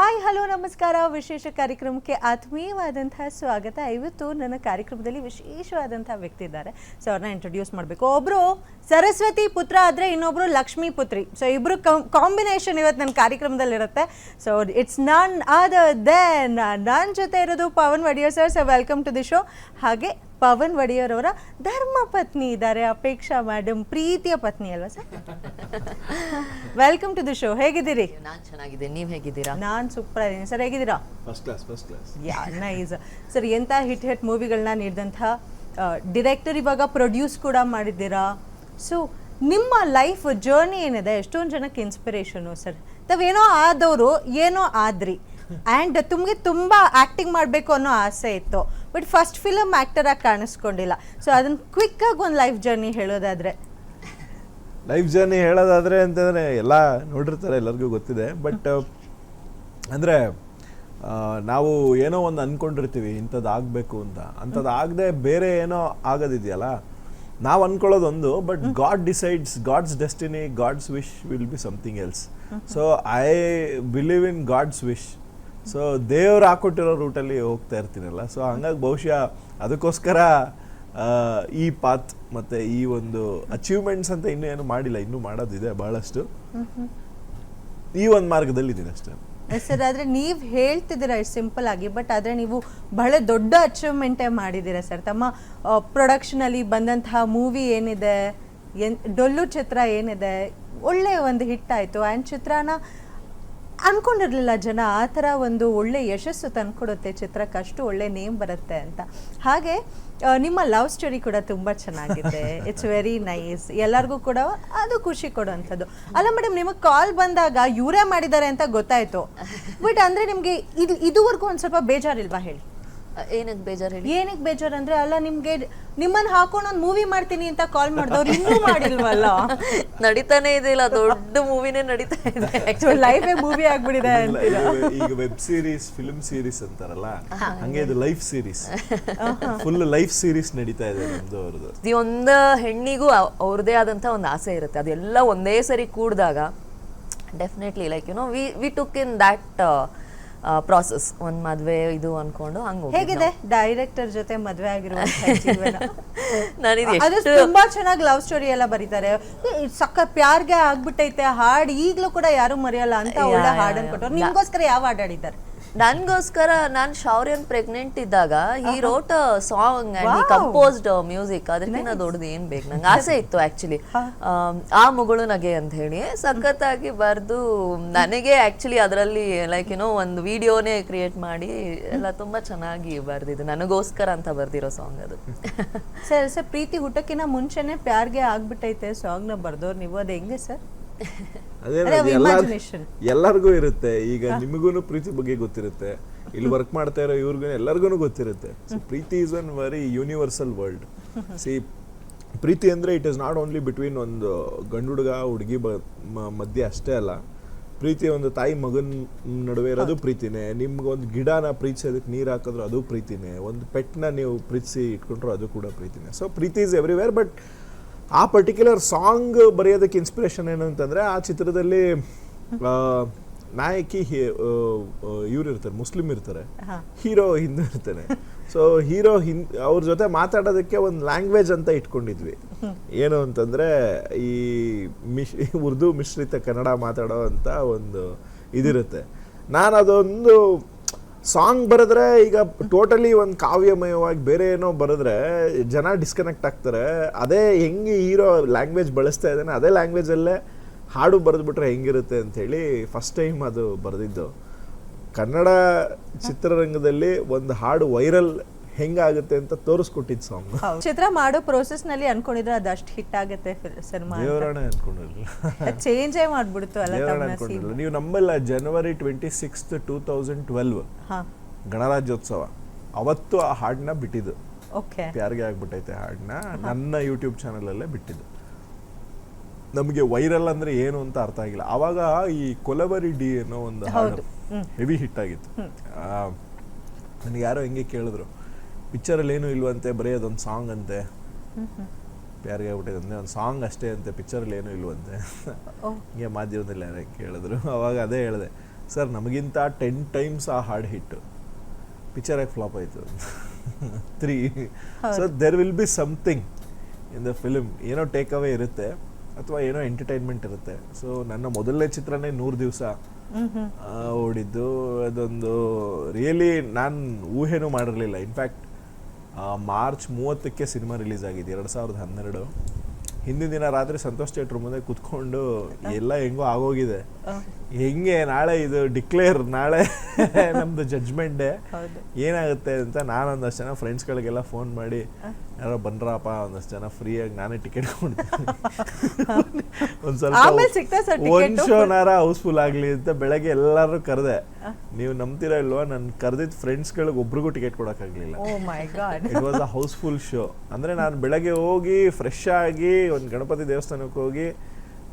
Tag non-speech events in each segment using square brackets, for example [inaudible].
Hi, hello, ನಮಸ್ಕಾರ. ವಿಶೇಷ ಕಾರ್ಯಕ್ರಮಕ್ಕೆ ಆತ್ಮೀಯವಾದಂತಹ ಸ್ವಾಗತ. ಇವತ್ತು ನನ್ನ ಕಾರ್ಯಕ್ರಮದಲ್ಲಿ ವಿಶೇಷವಾದಂತಹ ವ್ಯಕ್ತಿ ಇದ್ದಾರೆ. ಸೊ ಅವ್ರನ್ನ ಇಂಟ್ರೊಡ್ಯೂಸ್ ಮಾಡಬೇಕು. ಒಬ್ಬರು ಸರಸ್ವತಿ ಪುತ್ರ ಆದರೆ ಇನ್ನೊಬ್ರು ಲಕ್ಷ್ಮೀ ಪುತ್ರಿ. ಸೊ ಇಬ್ಬರು ಕಾಂಬಿನೇಷನ್ ಇವತ್ತು ನನ್ನ ಕಾರ್ಯಕ್ರಮದಲ್ಲಿ ಇರುತ್ತೆ ಸೊ ಇಟ್ಸ್ ನಾನ್ ಆದ ದೆನ್ ನನ್ನ ಜೊತೆ ಇರೋದು Pavan Wodeyar sir so welcome to the show ಹಾಗೆ ಪವನ್ ಒಡೆಯರ್ ಅವರ ಧರ್ಮ ಪತ್ನಿ ಇದ್ದಾರೆ ಅಪೇಕ್ಷಾ ಮೇಡಮ್ ಪ್ರೀತಿಯ ಪತ್ನಿ ಅಲ್ವಾ sir? Welcome to the show ಹೇಗಿದ್ದೀರಿ? ನಾನು ಚೆನ್ನಾಗಿದ್ದೀನಿ. ನೀವು ಹೇಗಿದ್ದೀರಾ? ನಾನು ಸೂಪರ್ ಇದ್ದೀನಿ ಸರ್ ಹೇಗಿದ್ದೀರಾ? First class first class ya nice sir ಎಂಥ ಹಿಟ್ ಹಿಟ್ ಮೂವಿಗಳನ್ನ ನೀಡಿದಂಥ ಡಿರೆಕ್ಟರ್ ಇವಾಗ ಪ್ರೊಡ್ಯೂಸ್ ಕೂಡ ಮಾಡಿದ್ದೀರಾ? ಸೊ ನಿಮ್ಮ ಲೈಫ್ ಜರ್ನಿ ಏನಿದೆ? ಎಷ್ಟೊಂದು ಜನಕ್ಕೆ ಇನ್ಸ್ಪಿರೇಷನು ಸರ್? ತಾವೇನೋ ಆದವರು ಏನೋ ಆದ್ರಿ. ಆ್ಯಂಡ್ ತುಮ್ಗೆ ತುಂಬ ಆ್ಯಕ್ಟಿಂಗ್ ಮಾಡಬೇಕು ಅನ್ನೋ ಆಸೆ ಇತ್ತು. ಬಟ್ ಫಸ್ಟ್ ಫಿಲಮ್ ಆ್ಯಕ್ಟರಾಗಿ ಕಾಣಿಸ್ಕೊಂಡಿಲ್ಲ. ಸೊ ಅದನ್ನು ಕ್ವಿಕ್ಕಾಗಿ ಒಂದು ಲೈಫ್ ಜರ್ನಿ ಹೇಳೋದಾದರೆ. ಲೈಫ್ ಜರ್ನಿ ಹೇಳೋದಾದ್ರೆ ಅಂತಂದ್ರೆ ಎಲ್ಲ ನೋಡಿರ್ತಾರೆ ಎಲ್ಲರಿಗೂ ಗೊತ್ತಿದೆ. ಬಟ್ ಅಂದ್ರೆ ನಾವು ಏನೋ ಒಂದು ಅನ್ಕೊಂಡಿರ್ತೀವಿ ಇಂಥದ್ದು ಆಗಬೇಕು ಅಂತ. ಅಂಥದ್ದು ಆಗದೆ ಬೇರೆ ಏನೋ ಆಗೋದಿದೆಯಲ್ಲ? ನಾವು ಅನ್ಕೊಳ್ಳೋದೊಂದು but god decides god's destiny god's wish will be something else so I believe in god's wish so ದೇವ್ರು ಹಾಕೊಟ್ಟಿರೋ ರೂಟಲ್ಲಿ ಹೋಗ್ತಾ ಇರ್ತೀನಲ್ಲ. ಸೊ ಹಂಗಾಗಿ ಬಹುಶಃ ಅದಕ್ಕೋಸ್ಕರ ಈ ಪಾತ್ ಮತ್ತೆ ಈ ಒಂದು ಅಚೀವ್ಮೆಂಟ್ಸ್ ಅಂತ ಇನ್ನೂ ಏನು ಮಾಡಿಲ್ಲ. ಇನ್ನೂ ಮಾಡೋದಿದೆ ಬಹಳಷ್ಟು. ಈ ಒಂದು ಮಾರ್ಗದಲ್ಲಿ ಇದ್ದೀನಿ ಅಷ್ಟೇ ಸರ್, ಆದರೆ ನೀವು ಹೇಳ್ತಿದ್ದೀರಾ ಇಷ್ಟು ಸಿಂಪಲ್ ಆಗಿ ಬಟ್ ಆದರೆ ನೀವು ಬಹಳ ದೊಡ್ಡ ಅಚೀವ್ಮೆಂಟೇ ಮಾಡಿದ್ದೀರಾ ಸರ್. ತಮ್ಮ ಪ್ರೊಡಕ್ಷನಲ್ಲಿ ಬಂದಂತಹ ಮೂವಿ ಏನಿದೆ, ಎನ್, ಡೊಳ್ಳು ಚಿತ್ರ ಏನಿದೆ ಒಳ್ಳೆಯ ಒಂದು ಹಿಟ್ ಆಯಿತು. ಆ್ಯಂಡ್ ಚಿತ್ರನ ಅನ್ಕೊಂಡಿರ್ಲಿಲ್ಲ ಜನ ಆ ಥರ ಒಂದು ಒಳ್ಳೆ ಯಶಸ್ಸು ತಂದ್ಕೊಡುತ್ತೆ ಚಿತ್ರಕ್ಕೆ ಅಷ್ಟು ಒಳ್ಳೆ ನೇಮ್ ಬರುತ್ತೆ ಅಂತ. ಹಾಗೆ ನಿಮ್ಮ ಲವ್ ಸ್ಟೋರಿ ಕೂಡ ತುಂಬ ಚೆನ್ನಾಗಿದೆ. ಇಟ್ಸ್ ವೆರಿ ನೈಸ್ ಎಲ್ಲರಿಗೂ ಕೂಡ ಅದು ಖುಷಿ ಕೊಡುವಂಥದ್ದು. ಅಲ್ಲ ಮೇಡಮ್ ನಿಮಗೆ ಕಾಲ್ ಬಂದಾಗ ಇವರೇ ಮಾಡಿದ್ದಾರೆ ಅಂತ ಗೊತ್ತಾಯ್ತು. ಬಟ್ ಅಂದರೆ ನಿಮಗೆ ಇದು ಇದುವರೆಗೂ ಒಂದು ಸ್ವಲ್ಪ ಬೇಜಾರಿಲ್ವಾ ಹೇಳಿ? ಅ, ಬೇಜಾರು ಹೇಳಿ? ಏನಕ್ಕೆ ಬೇಜಾರು ಅಂದ್ರೆ ಅಲ್ಲ ನಿಮಗೆ ನಿಮ್ಮನ್ನ ಹಾಕೊಂಡು ಒಂದು ಮೂವಿ ಮಾಡ್ತೀನಿ ಅಂತ ಕಾಲ್ ಮಾಡಿದವ್ರು ಇನ್ನೂ ಮಾಡಿಲ್ವಲ್ಲ? [laughs] ನಡೀತಾನೆ ಇದೆಯಲ್ಲ ದೊಡ್ಡ ಮೂವಿನೇ ನಡೀತಾ ಇದೆ. ಲೈಫೇ ಮೂವಿ ಆಗ್ಬಿಡಿದೆ ಇಲ್ಲ, ಈಗ- ವೆಬ್ ಸೀರೀಸ್ ಫಿಲ್ಮ್ ಸೀರೀಸ್ ಅಂತಾರಲ್ಲ ಹಂಗೆ ಇದು life series full life series ನಡೀತಾ ಇದೆ ನಮ್ದು ಅವ್ರದ್ದು. ಪ್ರತಿಯೊಂದು ಹೆಣ್ಣಿಗೂ ಅವ್- ಅವ್ರದೇ ಆದಂತ ಒಂದು ಆಸೆ ಇರುತ್ತೆ. ಅದೆಲ್ಲ ಒಂದೇ ಸರಿ ಕೂಡಿದಾಗ definitely like you know we we took in that process ಒಂದ್ ಮದ್ವೆ ಇದು ಅನ್ಕೊಂಡು ಹಂಗ ಹೇಗಿದೆ? ಡೈರೆಕ್ಟರ್ ಜೊತೆ ಮದ್ವೆ ಆಗಿರುವಂತ [laughs] ತುಂಬಾ ಚೆನ್ನಾಗಿ ಲವ್ ಸ್ಟೋರಿ ಎಲ್ಲ ಬರೀತಾರೆ. ಸಕ್ಕ ಪ್ಯಾರ್ಗೆ ಆಗ್ಬಿಟ್ಟೈತೆ ಹಾಡ್ ಈಗ್ಲೂ ಕೂಡ ಯಾರು ಮರೆಯಲ್ಲ ಅಂತ ಒಳ್ಳೆ ಯಾ. ಕೊಟ್ಟರು ನಿಮ್ಗೋಸ್ಕರ ಯಾವ ಹಾಡ್ ಹಾಡಿದ್ದಾರೆ? ನನ್ಗೋಸ್ಕರ ನಾನ್ ಶೌರ್ಯನ್ ಪ್ರೆಗ್ನೆಂಟ್ ಇದ್ದಾಗ I wrote song and I composed music ಅದಕ್ಕಿಂತ ದೊಡ್ಡದು ಏನ್ ಬೇಕು? ನಂಗೆ ಆಸೆ ಇತ್ತು ಆಕ್ಚುಲಿ ಆ ಮುಗುಳು ನಗೆ ಅಂತ ಹೇಳಿ ಸಖತ್ತಾಗಿ ಬರ್ದು ನನಗೆ ಆಕ್ಚುಲಿ ಅದರಲ್ಲಿ ಲೈಕ್ ಏನೋ ಒಂದು ವಿಡಿಯೋನೇ ಕ್ರಿಯೇಟ್ ಮಾಡಿ ಎಲ್ಲ ತುಂಬಾ ಚೆನ್ನಾಗಿ ಬರ್ದಿದ್ದು. ನನಗೋಸ್ಕರ ಅಂತ ಬರ್ದಿರೋ ಸಾಂಗ್ ಅದು. ಸರ್ ಸರ್ ಪ್ರೀತಿ ಹುಟ್ಟಕ್ಕಿಂತ ಮುಂಚೆನೆ ಪ್ಯಾರ್ಗೆ ಆಗ್ಬಿಟ್ಟೈತೆ ಸಾಂಗ್ನ ಬರ್ದವ್ರು ನೀವು. ಅದು ಹೆಂಗೆ ಸರ್? ಅದೇ. ಎಲ್ಲರಿಗೂ ಇರುತ್ತೆ. ಈಗ ನಿಮಗೂ ಪ್ರೀತಿ ಬಗ್ಗೆ ಗೊತ್ತಿರುತ್ತೆ. ಇಲ್ಲಿ ವರ್ಕ್ ಮಾಡ್ತಾ ಇರೋ ಇವ್ರಿಗೂ ಎಲ್ಲರಿಗೂ ಗೊತ್ತಿರುತ್ತೆ. So Preethi is an very universal world see ಪ್ರೀತಿ ಅಂದ್ರೆ it is not only between ಒಂದು ಗಂಡು ಹುಡುಗ ಹುಡುಗಿ ಮಧ್ಯೆ ಅಷ್ಟೇ ಅಲ್ಲ. ಪ್ರೀತಿ ಒಂದು ತಾಯಿ ಮಗನ ನಡುವೆ ಇರೋದು ಪ್ರೀತಿನೇ. ನಿಮ್ಗೆ ಒಂದು ಗಿಡನ ಪ್ರೀತಿಸೋದಕ್ಕೆ ನೀರು ಹಾಕಿದ್ರು ಅದು ಪ್ರೀತಿನೇ. ಒಂದು ಪೆಟ್ನ ನೀವು ಪ್ರೀತಿಸಿ ಇಟ್ಕೊಂಡ್ರು ಅದು ಕೂಡ ಪ್ರೀತಿನೇ. ಸೊ ಪ್ರೀತಿ ಇಸ್ ಎವ್ರಿವೇರ್ ಬಟ್ ಆ ಪರ್ಟಿಕ್ಯುಲರ್ ಸಾಂಗ್ ಬರೆಯೋದಕ್ಕೆ ಇನ್ಸ್ಪಿರೇಷನ್ ಏನು ಅಂತಂದರೆ ಆ ಚಿತ್ರದಲ್ಲಿ ನಾಯಕಿ ಇವ್ರು ಇರ್ತಾರೆ ಮುಸ್ಲಿಂ ಇರ್ತಾರೆ. ಹೀರೋ ಹಿಂದೂ ಇರ್ತಾನೆ. ಸೊ ಹೀರೋ ಹಿಂದ್ ಅವ್ರ ಜೊತೆ ಮಾತಾಡೋದಕ್ಕೆ ಒಂದು ಲ್ಯಾಂಗ್ವೇಜ್ ಅಂತ ಇಟ್ಕೊಂಡಿದ್ವಿ. ಏನು ಅಂತಂದರೆ ಈ ಮಿಶ್ ಉರ್ದು ಮಿಶ್ರಿತ ಕನ್ನಡ ಮಾತಾಡೋ ಅಂತ ಒಂದು ಇದಿರುತ್ತೆ. ನಾನು ಅದೊಂದು ಸಾಂಗ್ ಬರೆದ್ರೆ ಈಗ ಟೋಟಲಿ ಒಂದು ಕಾವ್ಯಮಯವಾಗಿ ಬೇರೆ ಏನೋ ಬರೆದ್ರೆ ಜನ ಡಿಸ್ಕನೆಕ್ಟ್ ಆಗ್ತಾರೆ. ಅದೇ ಹೆಂಗೆ ಹೀರೋ ಲ್ಯಾಂಗ್ವೇಜ್ ಬಳಸ್ತಾ ಇದ್ದಾನೆ, ಅದೇ ಲ್ಯಾಂಗ್ವೇಜಲ್ಲೇ ಹಾಡು ಬರೆದ್ಬಿಟ್ರೆ ಹೆಂಗಿರುತ್ತೆ ಅಂಥೇಳಿ ಫಸ್ಟ್ ಟೈಮ್ ಅದು ಬರೆದಿದ್ದು. ಕನ್ನಡ ಚಿತ್ರರಂಗದಲ್ಲಿ ಒಂದು ಹಾಡು ವೈರಲ್ ಹೆಂಗಾಗುತ್ತೆ ಅಂತ ತೋರಿಸ್ಕೊಟ್ಟಿದ್ದು ಸಾಂಗ್ ಚಿತ್ರ ಮಾಡೋ ಪ್ರೋಸೆಸ್ನಲ್ಲಿ ಅನ್ಕೊಂಡಿದ್ರೆ ಅದಷ್ಟು ಹಿಟ್ ಆಗುತ್ತೆ ಸಿನಿಮಾ ದೇವರಾಣೆ ಅನ್ಕೊಂಡಿರಲಿಲ್ಲ. ಚೇಂಜೇ ಮಾಡ್ಬಿಡ್ತು ಅಲ್ಲ ದೇವರಾಣೆ ತಮ್ಮ ಅನ್ಕೊಂಡಿರಲಿಲ್ಲ. ನೀವು ನಂಬಲ್ಲ January twenty sixth two thousand twelve ಗಣರಾಜ್ಯೋತ್ಸವ. ಅವತ್ತು ಆ ಹಾಡನ್ನ ಬಿಟ್ಟಿದ್ದು. ಓಕೆ ಪ್ಯಾರ್ಗೆ ಆಗ್ಬಿಟ್ಟೈತೆ ಹಾಡನ್ನ ನನ್ನ ಯೂಟ್ಯೂಬ್ ಚಾನಲಲ್ಲೇ ಬಿಟ್ಟಿದ್ದು. ನಮಗೆ ವೈರಲ್ ಅಂದ್ರೆ ಏನು ಅಂತ ಅರ್ಥ ಆಗಿಲ್ಲ. ಆವಾಗ ಈ ಕೊಲಬರಿ ಡಿ ಅನ್ನೋ ಒಂದು ಹಾಡು ಹೆವಿ ಹಿಟ್ ಆಗಿತ್ತು. ನನಗೆ ಯಾರೋ ಹೆಂಗೆ ಕೇಳಿದ್ರು. ಪಿಕ್ಚರಲ್ಲಿ ಏನು ಇಲ್ವಂತೆ ಬರೀ ಅದೊಂದು ಸಾಂಗ್ ಅಂತೆ. ಪ್ಯಾರಿಗೆ ಆಗ್ಬಿಟ್ಟಿದೆ ಒಂದು ಸಾಂಗ್ ಅಷ್ಟೇ ಅಂತೆ ಪಿಕ್ಚರಲ್ಲಿ ಏನು ಇಲ್ವಂತೆ. ಹಿಂಗೆ ಮಾಧ್ಯಮದಲ್ಲಿ ಯಾರೇ ಕೇಳಿದ್ರು. ಅವಾಗ ಅದೇ ಹೇಳಿದೆ ಸರ್ ನಮಗಿಂತ ಟೆನ್ ಟೈಮ್ಸ್ ಆ ಹಾಡ್ ಹಿಟ್ಟು ಪಿಕ್ಚರ್ ಆಗಿ ಫ್ಲಾಪ್ ಆಯಿತು three so there will be something in the film ಏನೋ ಟೇಕ್ ಅವೇ ಇರುತ್ತೆ ಅಥವಾ ಏನೋ ಎಂಟರ್ಟೈನ್ಮೆಂಟ್ ಇರುತ್ತೆ. ಸೊ ನನ್ನ ಮೊದಲನೇ ಚಿತ್ರನೇ ನೂರು ದಿವಸ ಓಡಿದ್ದು. ಅದೊಂದು ರಿಯಲಿ ನಾನು ಊಹೆನೂ ಮಾಡಿರಲಿಲ್ಲ. ಇನ್ಫ್ಯಾಕ್ಟ್ ಮಾರ್ಚ್ ಮೂವತ್ತಕ್ಕೆ ಸಿನಿಮಾ ರಿಲೀಸ್ ಆಗಿದೆ ಎರಡು ಸಾವಿರದ ಹನ್ನೆರಡು. ಹಿಂದಿನ ದಿನ ರಾತ್ರಿ ಸಂತೋಷ್ ಥಿಯೇಟ್ರ್ ಮುಂದೆ ಕುತ್ಕೊಂಡು ಎಲ್ಲ ಹೆಂಗೋ ಆಗೋಗಿದೆ. ಹೆಂಗೆ ನಾಳೆ ಇದು ಡಿಕ್ಲೇರ್ ನಾಳೆ [laughs] ನಮ್ದು ಜಜ್ಮೆಂಟ್ ಡೇ ಏನಾಗುತ್ತೆ ಅಂತ ನಾನು ಒಂದಷ್ಟು ಜನ ಫ್ರೆಂಡ್ಸ್ಗಳಿಗೆಲ್ಲ ಫೋನ್ ಮಾಡಿ ಯಾರೋ ಬಂದ್ರಪ್ಪ ಒಂದಷ್ಟು ಜನ ಫ್ರೀಯಾಗಿ ನಾನೇ ಟಿಕೆಟ್ [laughs] ಒಂದ್ ಸ್ವಲ್ಪ ticket? ಒಂದ್ ಶೋನಾರ ಹೌಸ್ಫುಲ್ ಆಗ್ಲಿ ಅಂತ ಬೆಳಗ್ಗೆ ಎಲ್ಲಾರು ಕರೆದೆ. ನೀವು ನಂಬ್ತೀರಾ ಇಲ್ವಾ ನನ್ ಕರೆದಿದ್ದ ಫ್ರೆಂಡ್ಸ್ಗಳಿಗೆ ಒಬ್ರಿಗೂ ticket ಕೊಡೋಕ್ಕಾಗಲಿಲ್ಲ it was a house full show ಅಂದ್ರೆ ನಾನು ಬೆಳಗ್ಗೆ ಹೋಗಿ ಫ್ರೆಶ್ ಆಗಿ ಒಂದು ಗಣಪತಿ ದೇವಸ್ಥಾನಕ್ಕೆ ಹೋಗಿ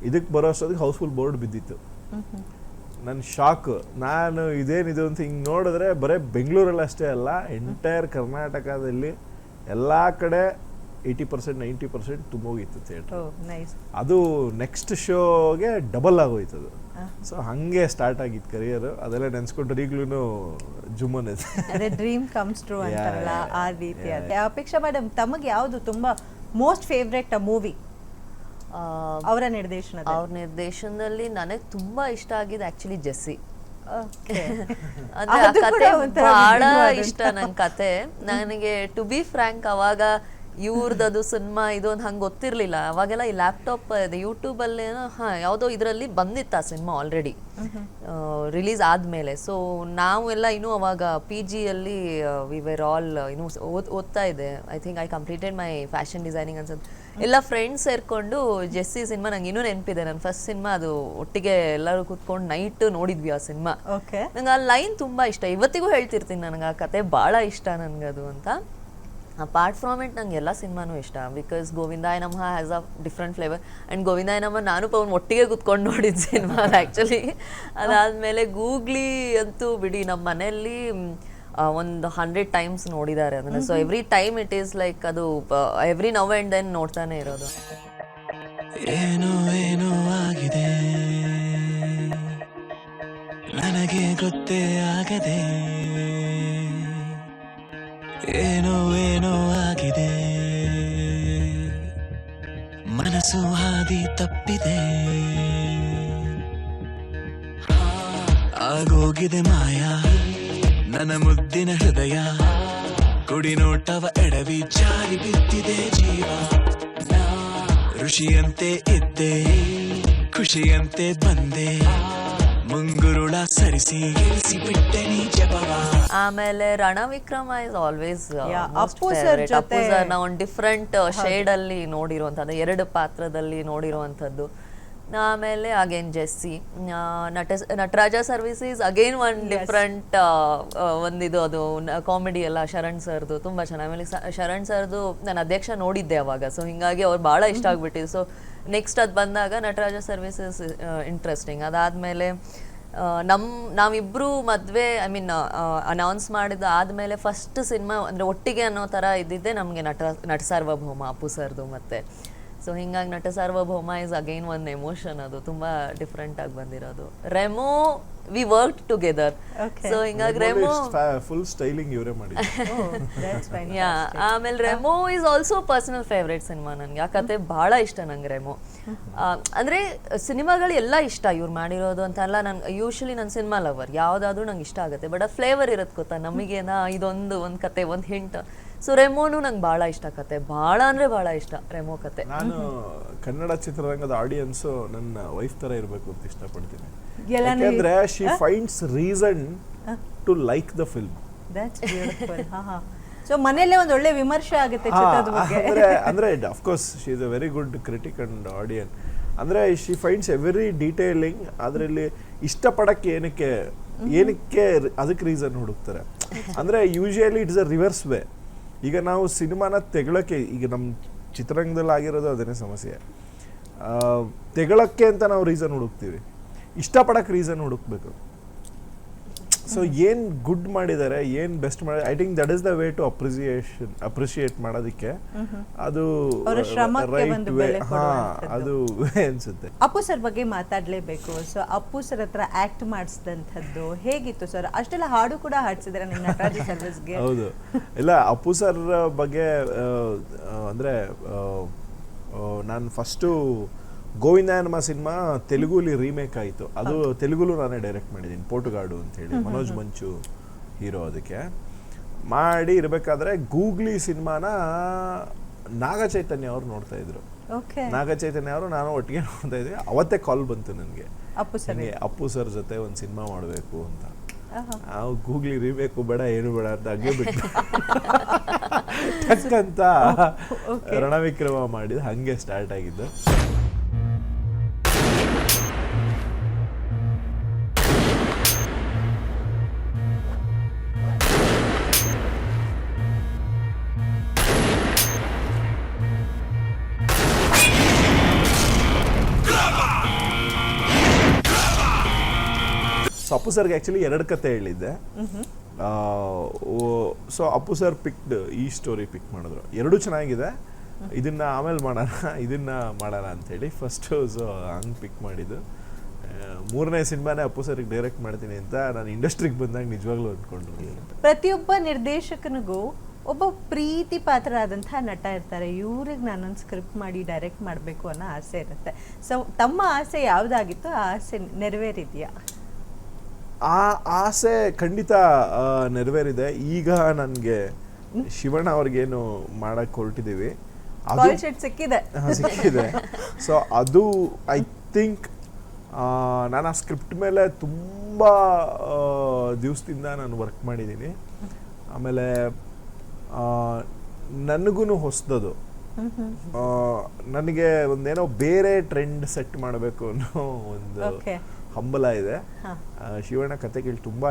ಇದಕ್ಕೆ ಬರೋ ಅಷ್ಟೊತ್ತಿಗೆ ಹೌಸ್ಫುಲ್ ಬೋರ್ಡ್ ಬಿದ್ದಿತ್ತು. ನನ್ನ ಶಾಕ್. ನಾನು ಇದೇನಿದು ಅಂತ ಹಿಂಗೆ ನೋಡಿದ್ರೆ ಬರೀ ಬೆಂಗಳೂರಲ್ಲಿ ಅಷ್ಟೇ ಅಲ್ಲ ಎಂಟೈರ್ ಕರ್ನಾಟಕದಲ್ಲಿ ಎಲ್ಲ ಕಡೆ ಏಯ್ಟಿ ಪರ್ಸೆಂಟ್ ನೈಂಟಿ ಪರ್ಸೆಂಟ್ ತುಂಬೋಗಿತ್ತು ಥಿಯೇಟರ್ ಅದು ನೆಕ್ಸ್ಟ್ ಶೋಗೆ ಡಬಲ್ ಆಗೋಯ್ತು ಅದು ಸೊ ಹಂಗೆ ಸ್ಟಾರ್ಟ್ ಆಗಿತ್ತು ಕರಿಯರ್ ಅದೆಲ್ಲ ನೆನ್ಸ್ಕೊಂಡ್ರೆ ಈಗ್ಲೂ ಜುಮ್ಮನ್ ಇದೆ. ಅದೇ ಡ್ರೀಮ್ ಕಮ್ಸ್ ಟ್ರೂ ಅಂತಾರಲ್ಲ ಆ ರೀತಿ ಅಪೇಕ್ಷಾ ಮೇಡಮ್ ತಮಗೆ ಯಾವುದು ತುಂಬ ಮೋಸ್ಟ್ ಫೇವ್ರೆಟ್ ಮೂವಿ ಅವರ ನಿರ್ದೇಶನ ಅವ್ರ ನಿರ್ದೇಶನದಲ್ಲಿ ನನಗೆ ತುಂಬಾ ಇಷ್ಟ ಆಗಿದ್ದು ಆಕ್ಚುಲಿ ಜೆಸ್ಸಿ. Okay. [laughs] ಅಂದ್ರೆ ಆ ಕತೆ ಬಹಳ ಇಷ್ಟ ನನ್ ಕತೆ. ನನಗೆ ಟು ಬಿ ಫ್ರಾಂಕ್ ಅವಾಗ ಇವ್ರದ್ದು ಸಿನಿಮಾ ಇದೊಂದು ಹಂಗೆ ಗೊತ್ತಿರಲಿಲ್ಲ. ಅವಾಗೆಲ್ಲ ಈ ಲ್ಯಾಪ್ಟಾಪ್ ಇದೆ ಅಲ್ಲಿ ಹಾ ಯಾವುದೋ ಇದರಲ್ಲಿ ಬಂದಿತ್ತು ಆ ಸಿನಿಮಾ ಆಲ್ರೆಡಿ ರಿಲೀಸ್ ಆದ್ಮೇಲೆ. ಸೊ ನಾವೆಲ್ಲ ಇನ್ನೂ ಅವಾಗ ಪಿ ಜಿಯಲ್ಲಿ ವಿ ವೆರ್ ಆಲ್ ಇನ್ನೂ ಓದ್ ಓದ್ತಾ ಇದೆ I think I completed my fashion designing ಅನ್ಸುತ್ತೆ ಎಲ್ಲ ಫ್ರೆಂಡ್ಸ್ ಸೇರ್ಕೊಂಡು ಜೆಸ್ಸಿ ಸಿನಿಮಾ ನಂಗೆ ಇನ್ನೂ ನೆನಪಿದೆ. ನನ್ನ ಫಸ್ಟ್ ಸಿನಿಮಾ ಅದು ಒಟ್ಟಿಗೆ ಎಲ್ಲರೂ ಕೂತ್ಕೊಂಡು ನೈಟ್ ನೋಡಿದ್ವಿ ಆ ಸಿನಿಮಾ. ಓಕೆ ನಂಗೆ ಆ ಲೈನ್ ತುಂಬ ಇಷ್ಟ. ಇವತ್ತಿಗೂ ಹೇಳ್ತಿರ್ತೀನಿ ನನಗೆ ಆ ಕತೆ ಭಾಳ ಇಷ್ಟ ನನಗದು ಅಂತ. ಅಪಾರ್ಟ್ ಫ್ರಮ್ ಇಟ್ ನಂಗೆ ಎಲ್ಲ ಸಿನಿಮಾನೂ ಇಷ್ಟ. Because Govindaya Namah has a different flavour and Govindaya Nama ನಾನು ಪವನ್ ಒಟ್ಟಿಗೆ ಕುತ್ಕೊಂಡು ನೋಡಿದ ಸಿನಿಮಾ ಆ್ಯಕ್ಚುಲಿ ಅದಾದಮೇಲೆ ಗೂಗ್ಲಿ ಅಂತೂ ಬಿಡಿ ನಮ್ಮ ಮನೆಯಲ್ಲಿ ಒಂದು ಹಂಡ್ರೆಡ್ ಟೈಮ್ಸ್ ನೋಡಿದ್ದಾರೆ ಅದನ್ನ. So every time it is like ಅದು ಎವ್ರಿ ನವ್ ಅಂಡ್ ದೆನ್ ನೋಡ್ತಾನೆ ಇರೋದು. ಏನೋ ಏನೋ ಆಗಿದೆ. ನನಗೆ ಗೊತ್ತೇ ಆಗದೆ. ಏನೋ ಏನೋ ಆಗಿದೆ. ಮನಸ್ಸು ಹಾದಿ ತಪ್ಪಿದೆ. ಆಗೋಗಿದೆ ಮಾಯ. ನನ್ನ ಮುದ್ದಿನ ಹೃದಯ. ಕುಡಿ ನೋಟವ ಎಡವಿ ಜಾರಿ ಬಿದ್ದಿದೆ ಜೀವ. ಋಷಿಯಂತೆ ಇದ್ದೆ ಖುಷಿಯಂತೆ ಬಂದೆ. ಮುಂಗುರುಳ ಸರಿಸಿ ಬಿಟ್ಟೆ ನೀ ಜಪವ ಆಮೇಲೆ Rana Vikrama is always Appu sir ಜೊತೆ- ಡಿಫ್ರೆಂಟ್ ಶೇಡ್ ಅಲ್ಲಿ ನೋಡಿರುವಂತದ್ದು ಎರಡು ಪಾತ್ರದಲ್ಲಿ ನೋಡಿರುವಂತದ್ದು. ಆಮೇಲೆ ಅಗೇನ್ ಜೆಸ್ಸಿ ನಟ Nataraja services again one different ಒಂದಿದು ಅದು ಕಾಮಿಡಿ ಎಲ್ಲ ಶರಣ್ ಸರ್ದು ತುಂಬಾ ಚೆನ್ನಾಗಿ ಆಮೇಲೆ ಶರಣ್ ಸರ್ದು ನಾನು ಅಧ್ಯಕ್ಷ ನೋಡಿದ್ದೆ ಅವಾಗ. ಸೊ ಹಿಂಗಾಗಿ ಅವ್ರು ಭಾಳ ಇಷ್ಟ ಆಗ್ಬಿಟ್ಟಿದ್ದು. ಸೊ ನೆಕ್ಸ್ಟ್ ಅದು ಬಂದಾಗ ನಟರಾಜ ಸರ್ವಿಸಸ್ ಇಂಟ್ರೆಸ್ಟಿಂಗ್ ಅದಾದಮೇಲೆ ನಮ್ಮ ನಾವಿಬ್ಬರು ಮದುವೆ ಐ ಮೀನ್ ಅನೌನ್ಸ್ ಮಾಡಿದ ಆದಮೇಲೆ ಫಸ್ಟ್ ಸಿನಿಮಾ ಅಂದರೆ ಒಟ್ಟಿಗೆ ಅನ್ನೋ ಥರ ಇದ್ದಿದ್ದೆ ನಮಗೆ ನಟ ನಟ ಸಾರ್ವಭೌಮ ಅಪ್ಪು ಸರ್ದು ಮತ್ತೆ. ಸೊ ಹಿಂಗಾಗಿ ನಟ ಸಾರ್ವಭೌಮ ಇಸ್ ಅಗೈನ್ ಒಂದು ಎಮೋಷನ್ ಅದು. ತುಂಬಾ ಡಿಫ್ರೆಂಟ್ ಆಗಿ ಬಂದಿರೋದು. Remo we work together Okay. So ಹಿಂಗಾಗಿ ರೆಮೋ ಫುಲ್ ಸ್ಟೈಲಿಂಗ್ ಇವರೇ ಮಾಡಿದ್ರು ದಟ್ಸ್ ಫೈನ್ ಯಾ ಆಮೇಲೆ Remo is also personal favourite cinema ನನಗೆ. ಆ ಕತೆ ಭಾಳ ಇಷ್ಟ ನಂಗೆ ರೆಮೋ. ಅಂದ್ರೆ ಸಿನಿಮಾಗಳು ಎಲ್ಲ ಇಷ್ಟ. ಇವ್ರು ಮಾಡಿರೋದು ಅಂತ ಅಲ್ಲ ನನ್ಗೆ ಯೂಶಲಿ ನನ್ನ ಸಿನಿಮಾ ಲವರ್ ಯಾವುದಾದ್ರೂ ನಂಗೆ ಇಷ್ಟ ಆಗುತ್ತೆ. ಬಟ್ ಆ ಫ್ಲೇವರ್ ಇರುತ್ತೆ ಗೊತ್ತಾ? ನಮಗೇನ ಇದೊಂದು ಒಂದು ಕತೆ ಒಂದು ಹಿಂಟ್ ಸೊ ರೆಮೋನು ನಂಗೆ ಭಾಳ ಇಷ್ಟ ಕತೆ. ಭಾಳ ಅಂದ್ರೆ ಭಾಳ ಇಷ್ಟ ರೆಮೋ ಕತೆ. ನಾನು ಕನ್ನಡ ಚಿತ್ರರಂಗದ ಆಡಿಯನ್ಸು ನನ್ನ ವೈಫ್ ತರ ಇರಬೇಕು ಅಂತ ಇಷ್ಟಪಡ್ತೀನಿ. ಯಾಕೆಂದರೆ she finds reason to like the film so ಮನೆಯಲ್ಲೇ ಒಂದು ಒಳ್ಳೆ ವಿಮರ್ಶೆ ಆಗುತ್ತೆ ಚಿತ್ರದ ಬಗ್ಗೆ. ಅಂದ್ರೆ [laughs] ಅಂದ್ರೆ of course she is a very good critic and audience ಅಂದ್ರೆ ಶಿ ಫೈಂಡ್ಸ್ ಎವ್ರಿ ಡೀಟೇಲಿಂಗ್ ಅದರಲ್ಲಿ ಇಷ್ಟಪಡಕ್ಕೆ ಏನಕ್ಕೆ ಏನಕ್ಕೆ ಅದಕ್ಕೆ ರೀಸನ್ ಹುಡುಕ್ತಾರೆ. [laughs] ಅಂದ್ರೆ usually it's a reverse way ಈಗ ನಾವು ಸಿನಿಮಾನ ತೆಗಳಕ್ಕೆ, ಈಗ ನಮ್ಮ ಚಿತ್ರರಂಗದಲ್ಲಿ ಆಗಿರೋದು ಅದೇನೇ ಸಮಸ್ಯೆ ತೆಗಳಕ್ಕೆ ಅಂತ ನಾವು ರೀಸನ್ ಹುಡುಕ್ತೀವಿ. ಇಷ್ಟಪಡಕ್ಕೆ ರೀಸನ್ ಹುಡುಕ್ಬೇಕು. ಸೊ ಏನ್ ಗುಡ್ ಮಾಡಿದ್ದಾರೆ ಏನ್ ಬೆಸ್ಟ್ ಮಾಡಿದರೆ I think that is the way to appreciation appreciate ಮಾಡೋದಕ್ಕೆ. ಅದು ರೈಟ್ ವೇ ಹಾ. ಅದು [laughs] ಅನ್ಸುತ್ತೆ. ಅಪ್ಪು ಸರ್ ಬಗ್ಗೆ ಮಾತಾಡ್ಲೇಬೇಕು. ಸೊ ಅಪ್ಪು ಸರ್ ಹತ್ರ ಆಕ್ಟ್ ಮಾಡಿಸಿದಂಥದ್ದು ಹೇಗಿತ್ತು ಸರ್ ಅಷ್ಟೆಲ್ಲ ಹಾಡು ಕೂಡ ಹಾಡ್ಸಿದ್ರೆ ನಿಮ್ಮ ನಟರಾಜ ಸರ್ವಿಸ್ಗೆ ಹೌದು. ಇಲ್ಲ ಅಪ್ಪು ಸರ್ ಬಗ್ಗೆ ಅಂದ್ರೆ ನಾನು ಫಸ್ಟು ಗೋವಿಂದಾಯನಮ ಸಿನಿಮಾ ತೆಲುಗುಲಿ ರೀಮೇಕ್ ಆಯಿತು. ಅದು ತೆಲುಗುಲು ನಾನೇ ಡೈರೆಕ್ಟ್ ಮಾಡಿದ್ದೀನಿ. ಪೋಟುಗಾಡು ಅಂತ ಹೇಳಿ. ಮನೋಜ್ ಮಂಚು ಹೀರೋ ಅದಕ್ಕೆ. ಮಾಡಿ ಇರಬೇಕಾದ್ರೆ ಗೂಗ್ಲಿ ಸಿನಿಮಾನ ನಾಗ ಚೈತನ್ಯ ಅವ್ರು ನೋಡ್ತಾ ಇದ್ರು. ಓಕೆ. ನಾಗ ಚೈತನ್ಯ ಅವರು ನಾನು ಒಟ್ಟಿಗೆ ನೋಡ್ತಾ ಇದ್ವಿ. ಅವತ್ತೇ ಕಾಲ್ ಬಂತು ನನಗೆ. ಅಪ್ಪು ಸರ್. ನನಗೆ ಅಪ್ಪು ಸರ್ ಜೊತೆ ಒಂದು ಸಿನಿಮಾ ಮಾಡಬೇಕು ಅಂತ. ನಾವು ಗೂಗ್ಲಿ ರೀಬೇಕು ಬೇಡ ಏನು ಬೇಡ ಅಂತ ಹಂಗೆ ಬಿಟ್ಟು. [laughs] ತಕ್ಕಂತ ರಣವಿಕ್ರಮ ಮಾಡಿದ ಹಂಗೆ ಸ್ಟಾರ್ಟ್ ಆಗಿದ್ದು. ಅಪ್ಪು ಸರ್ಗೆ ಆ್ಯಕ್ಚುಲಿ ಎರಡು ಕತೆ ಹೇಳಿದ್ದೆ. ಸೊ ಅಪ್ಪು ಸರ್ ಪಿಕ್ಡ್ ಈ ಸ್ಟೋರಿ ಪಿಕ್ ಮಾಡಿದ್ರು. ಎರಡೂ ಚೆನ್ನಾಗಿದೆ. ಇದನ್ನ ಆಮೇಲೆ ಮಾಡೋಣ, ಇದನ್ನ ಮಾಡೋಣ ಅಂತೇಳಿ ಫಸ್ಟು ಸೊ ಹಂಗೆ ಪಿಕ್ ಮಾಡಿದ್ದು. ಮೂರನೇ ಸಿನಿಮಾನೇ ಅಪ್ಪು ಸರ್ಗೆ ಡೈರೆಕ್ಟ್ ಮಾಡ್ತೀನಿ ಅಂತ ನಾನು ಇಂಡಸ್ಟ್ರಿಗೆ ಬಂದಾಗ ನಿಜವಾಗ್ಲೂ ಅಂದ್ಕೊಂಡು ಪ್ರತಿಯೊಬ್ಬ ನಿರ್ದೇಶಕನಿಗೂ ಒಬ್ಬ ಪ್ರೀತಿ ಪಾತ್ರರಾದಂಥ ನಟ ಇರ್ತಾರೆ. ಇವ್ರಿಗೆ ನಾನೊಂದು ಸ್ಕ್ರಿಪ್ಟ್ ಮಾಡಿ ಡೈರೆಕ್ಟ್ ಮಾಡಬೇಕು ಅನ್ನೋ ಆಸೆ ಇರುತ್ತೆ. ಸೊ ತಮ್ಮ ಆಸೆ ಯಾವುದಾಗಿತ್ತು ಆ ಆಸೆ ನೆರವೇರಿದೆಯಾ? ಆ ಆಸೆ ಖಂಡಿತ ನೆರವೇರಿದೆ. ಈಗ ನನಗೆ ಶಿವಣ್ಣ ಅವ್ರಿಗೇನು ಮಾಡಕ್ಕೆ ಹೊರಟಿದ್ದೀವಿ ಸಿಕ್ಕಿದೆ. ಸಿಕ್ಕಿದೆ. ಸೊ ಅದು ಐ ಥಿಂಕ್ ನಾನು ಆ ಸ್ಕ್ರಿಪ್ಟ್ ಮೇಲೆ ತುಂಬ ದಿವಸದಿಂದ ನಾನು ವರ್ಕ್ ಮಾಡಿದ್ದೀನಿ ಆಮೇಲೆ ನನಗೂ ಹೊಸದದು. ನನಗೆ ಒಂದೇನೋ ಬೇರೆ ಟ್ರೆಂಡ್ ಸೆಟ್ ಮಾಡಬೇಕು ಅನ್ನೋ ಒಂದು. ಹಂಬಲ ಇದೆ. ಶಿವಣ್ಣ ಕತೆ ಕೇಳಿ ತುಂಬ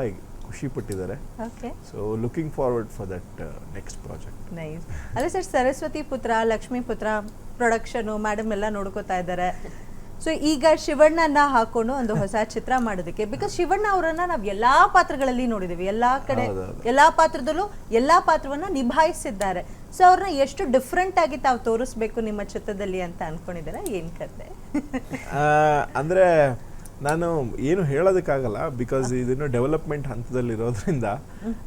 ಖುಷಿ ಪಟ್ಟಿದ್ದಾರೆ. Okay. So looking forward for that next project nice ಅಲ್ಲ ಸರ್ ಸರಸ್ವತಿ ಪುತ್ರ ಲಕ್ಷ್ಮೀ ಪುತ್ರ ಪ್ರೊಡಕ್ಷನು ಮೇಡಮ್ ಎಲ್ಲ ನೋಡ್ಕೋತಾ ಇದ್ದಾರೆ. ಸೊ ಈಗ ಶಿವಣ್ಣನ ಹಾಕೊಂಡು ಒಂದು ಹೊಸ [laughs] ಚಿತ್ರ ಮಾಡೋದಕ್ಕೆ ಬಿಕಾಸ್ ಶಿವಣ್ಣ ಅವರನ್ನ ನಾವು ಎಲ್ಲಾ ಪಾತ್ರಗಳಲ್ಲಿ ನೋಡಿದೀವಿ. ಎಲ್ಲಾ ಕಡೆ. ಎಲ್ಲಾ ಪಾತ್ರದಲ್ಲೂ ಎಲ್ಲಾ ಪಾತ್ರವನ್ನ ನಿಭಾಯಿಸಿದ್ದಾರೆ. ಸೊ ಅವ್ರನ್ನ ಎಷ್ಟು ಡಿಫ್ರೆಂಟ್ ಆಗಿ ತಾವು ತೋರಿಸ್ಬೇಕು ನಿಮ್ಮ ಚಿತ್ರದಲ್ಲಿ ಅಂತ ಅನ್ಕೊಂಡಿದ್ದಾರೆ? ಏನ್ ಕತೆ? [laughs] ಅಂದ್ರೆ ನಾನು ಏನು ಹೇಳೋದಕ್ಕಾಗಲ್ಲ ಬಿಕಾಸ್ ಇದನ್ನು ಡೆವಲಪ್ಮೆಂಟ್ ಹಂತದಲ್ಲಿರೋದ್ರಿಂದ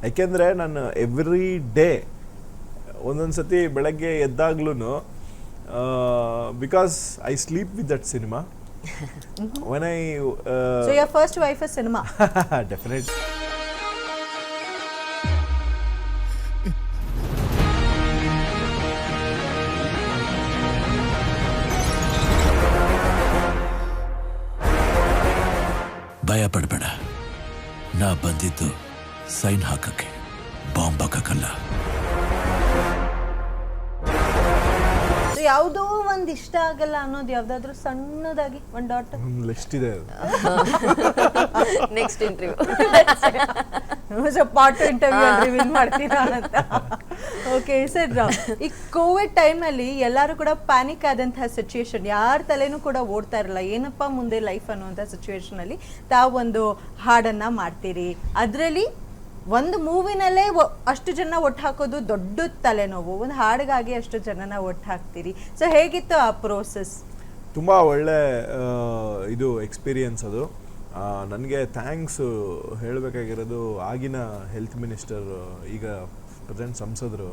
ಯಾಕೆಂದರೆ ನಾನು ಎವ್ರಿ ಡೇ ಒಂದೊಂದು ಸತಿ ಬೆಳಗ್ಗೆ ಎದ್ದಾಗ್ಲೂ because I sleep with that cinema when I first wife cinema definite ಪಡಬೇಡ ನಾ ಬಂದಿದ್ದು ಸೈನ್ ಹಾಕಕ್ಕೆ ಬಾಂಬ್ ಹಾಕಕ್ಕಲ್ಲ. ಯಾವುದೋ ಒಂದ್ ಇಷ್ಟ ಆಗಲ್ಲ ಅನ್ನೋದು ಯಾವ್ದಾದ್ರು ಸಣ್ಣದಾಗಿ ಒಂದ್ ಡಾಟ್. ಲಿಸ್ಟ್ ಇದೆ ಅದು. Next interview part interview reveal ಮಾಡ್ತೀರಾ ಅಂತ. [laughs] ಓಕೆ ಸರ್ ಈ ಕೋವಿಡ್ ಟೈಮ್ನಲ್ಲಿ ಎಲ್ಲರೂ ಕೂಡ ಪ್ಯಾನಿಕ್ ಆದಂತಹ ಸಿಚುಯೇಷನ್ ಯಾರ ತಲೆನೂ ಕೂಡ ಓಡ್ತಾ ಇರಲ್ಲ. ಏನಪ್ಪ ಮುಂದೆ ಲೈಫ್ ಅನ್ನುವಂಥ ಸಿಚುವೇಶನ್ ಅಲ್ಲಿ ಹಾಡನ್ನು ಒಂದು ಹಾಡನ್ನ ಮಾಡ್ತೀರಿ. ಅದರಲ್ಲಿ ಒಂದು ಮೂವಿನಲ್ಲೇ ಅಷ್ಟು ಜನ ಒಟ್ಟು ಹಾಕೋದು ದೊಡ್ಡ ತಲೆನೋವು. ಒಂದು ಹಾಡಿಗಾಗಿ ಅಷ್ಟು ಜನನ ಒಟ್ಟು ಹಾಕ್ತೀರಿ ಸೊ ಹೇಗಿತ್ತು ಆ ಪ್ರೋಸೆಸ್ ತುಂಬ ಒಳ್ಳೆ ಇದು ಎಕ್ಸ್ಪೀರಿಯನ್ಸ್ ಅದು. ನನಗೆ ಥ್ಯಾಂಕ್ಸ್ ಹೇಳಬೇಕಾಗಿರೋದು ಆಗಿನ ಹೆಲ್ತ್ ಮಿನಿಸ್ಟರ್ ಈಗ ಪ್ರೆಸೆಂಟ್ ಸಂಸದರು